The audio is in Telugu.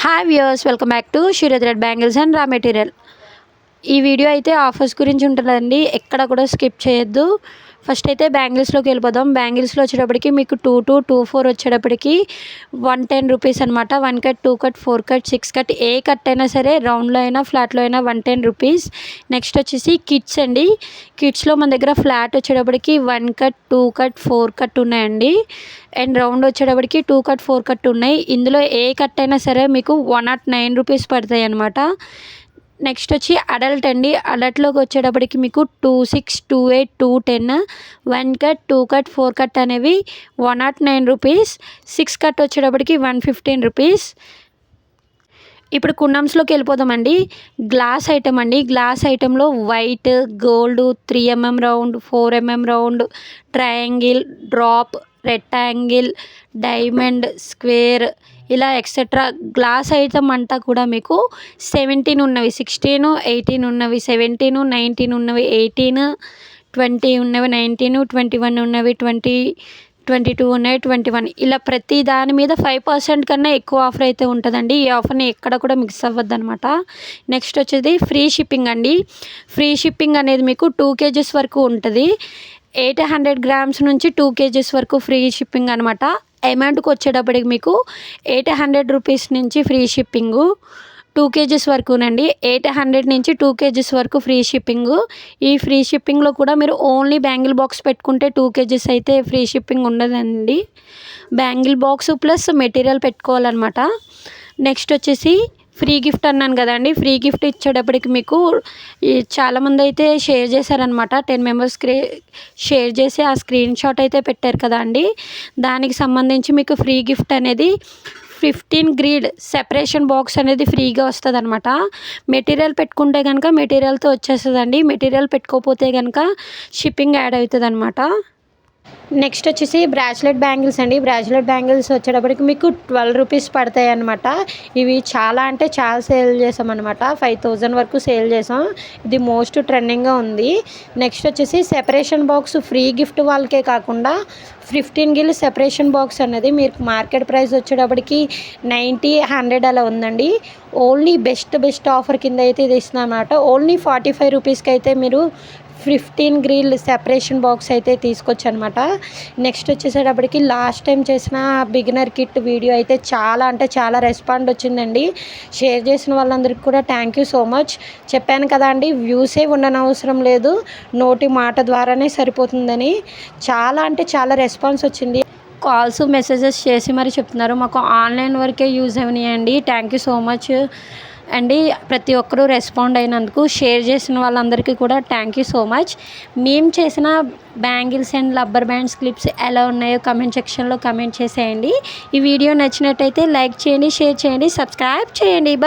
Hi viewers, welcome back to Shri Thread Bangles and Raw Material. ఈ వీడియో అయితే ఆఫర్స్ గురించి ఉంటుందండి ఎక్కడ కూడా స్కిప్ చేయొద్దు ఫస్ట్ అయితే బ్యాంగిల్స్లోకి వెళ్ళిపోదాం బ్యాంగిల్స్లో వచ్చేటప్పటికి మీకు టూ టూ టూ ఫోర్ వచ్చేటప్పటికి వన్ టెన్ రూపీస్ అనమాట one cut two cut four cut six cut ఏ కట్ అయినా సరే రౌండ్లో అయినా ఫ్లాట్లో అయినా వన్ టెన్ రూపీస్ నెక్స్ట్ వచ్చేసి కిట్స్ అండి కిట్స్లో మన దగ్గర ఫ్లాట్ వచ్చేటప్పటికి one cut two cut four cut ఉన్నాయండి అండ్ రౌండ్ వచ్చేటప్పటికి టూ కట్ ఫోర్ కట్ ఉన్నాయి ఇందులో ఏ కట్ అయినా సరే మీకు వన్ నాట్ నైన్ రూపీస్ పడతాయి అనమాట నెక్స్ట్ వచ్చి అడల్ట్ అండి అడల్ట్లోకి వచ్చేటప్పటికి మీకు two six two eight two ten one cut two cut four cut అనేవి one not nine rupees six cut వచ్చేటప్పటికి వన్ ఫిఫ్టీన్ రూపీస్ ఇప్పుడు కుండమ్స్లోకి వెళ్ళిపోదామండి గ్లాస్ ఐటమ్ అండి glass ఐటెంలో white gold three MM round four MM round triangle drop rectangle diamond square ఇలా ఎక్సెట్రా గ్లాస్ ఐటమ్ అంతా కూడా మీకు సెవెంటీన్ ఉన్నవి సిక్స్టీన్ ఎయిటీన్ ఉన్నవి సెవెంటీన్ నైన్టీన్ ఉన్నవి ఎయిటీన్ ట్వంటీ ఉన్నవి నైన్టీన్ ట్వంటీ వన్ ఉన్నవి ట్వంటీ ట్వంటీ టూ ఉన్నాయి ట్వంటీ వన్ ఇలా ప్రతి దాని మీద ఫైవ్ పర్సెంట్ కన్నా ఎక్కువ ఆఫర్ అయితే ఉంటుందండి ఈ ఆఫర్ని ఎక్కడ కూడా మిక్స్ అవ్వద్దు అనమాట నెక్స్ట్ వచ్చేది ఫ్రీ షిప్పింగ్ అండి ఫ్రీ షిప్పింగ్ అనేది మీకు టూ కేజెస్ వరకు ఉంటుంది ఎయిట్ హండ్రెడ్ గ్రామ్స్ నుంచి టూ కేజీస్ వరకు ఫ్రీ షిప్పింగ్ అనమాట అమౌంట్కి వచ్చేటప్పటికి మీకు ఎయిట్ హండ్రెడ్ రూపీస్ నుంచి ఫ్రీ షిప్పింగు టూ కేజీస్ వరకునండి ఎయిట్ హండ్రెడ్ నుంచి టూ కేజీస్ వరకు ఫ్రీ షిప్పింగ్ ఈ ఫ్రీ షిప్పింగ్లో కూడా మీరు ఓన్లీ బ్యాంగిల్ బాక్స్ పెట్టుకుంటే టూ కేజీస్ అయితే ఫ్రీ షిప్పింగ్ ఉండదండి బ్యాంగిల్ బాక్స్ ప్లస్ మెటీరియల్ పెట్టుకోవాలన్నమాట నెక్స్ట్ వచ్చేసి ఫ్రీ గిఫ్ట్ అన్నాను కదండి ఫ్రీ గిఫ్ట్ ఇచ్చేటప్పటికి మీకు చాలామంది అయితే షేర్ చేశారనమాట టెన్ మెంబర్స్కి షేర్ చేసి ఆ స్క్రీన్ షాట్ అయితే పెట్టారు కదా అండి దానికి సంబంధించి మీకు ఫ్రీ గిఫ్ట్ అనేది ఫిఫ్టీన్ గ్రీడ్ సెపరేషన్ బాక్స్ అనేది ఫ్రీగా వస్తుంది అనమాట మెటీరియల్ పెట్టుకుంటే కనుక మెటీరియల్తో వచ్చేస్తుందండి మెటీరియల్ పెట్టుకోకపోతే కనుక షిప్పింగ్ యాడ్ అవుతుంది అనమాట నెక్స్ట్ వచ్చేసి బ్రాస్లెట్ బ్యాంగిల్స్ అండి బ్రాస్లెట్ బ్యాంగిల్స్ వచ్చేటప్పటికి మీకు ట్వెల్వ్ రూపీస్ పడతాయి అనమాట ఇవి చాలా అంటే చాలా సేల్ చేసాం అనమాట ఫైవ్ థౌజండ్ వరకు సేల్ చేసాం ఇది మోస్ట్ ట్రెండింగ్గా ఉంది నెక్స్ట్ వచ్చేసి సెపరేషన్ బాక్స్ ఫ్రీ గిఫ్ట్ వాళ్ళకే కాకుండా ఫిఫ్టీన్ గిల్ సెపరేషన్ బాక్స్ అనేది మీరు మార్కెట్ ప్రైస్ వచ్చేటప్పటికి నైంటీ హండ్రెడ్ అలా ఉందండి ఓన్లీ బెస్ట్ బెస్ట్ ఆఫర్ కింద అయితే ఇది ఇస్తున్నాం అనమాట ఓన్లీ ఫార్టీ ఫైవ్ రూపీస్కి అయితే మీరు ఫిఫ్టీన్ గ్రీల్ సెపరేషన్ బాక్స్ అయితే తీసుకొచ్చనమాట నెక్స్ట్ వచ్చేసేటప్పటికి లాస్ట్ టైం చేసిన బిగినర్ కిట్ వీడియో అయితే చాలా అంటే చాలా రెస్పాండ్ వచ్చిందండి షేర్ చేసిన వాళ్ళందరికీ కూడా థ్యాంక్ యూ సో మచ్ చెప్పాను కదా అండి వ్యూసే ఉండనవసరం లేదు నోటి మాట ద్వారానే సరిపోతుందని చాలా అంటే చాలా రెస్పాన్స్ వచ్చింది కాల్స్ మెసేజెస్ చేసి మరి చెప్తున్నారు మాకు ఆన్లైన్ వరకే యూజ్ అయినాయండి thank you so much and ప్రతి ఒక్కరూ రెస్పాండ్ అయినందుకు షేర్ చేసిన వాళ్ళందరికీ కూడా థ్యాంక్ యూ సో మచ్ మేము చేసిన bangles and rubber bands clips ఎలా ఉన్నాయో కమెంట్ సెక్షన్లో కమెంట్ చేసేయండి ఈ వీడియో నచ్చినట్టయితే లైక్ చేయండి షేర్ చేయండి సబ్స్క్రైబ్ చేయండి బాయ్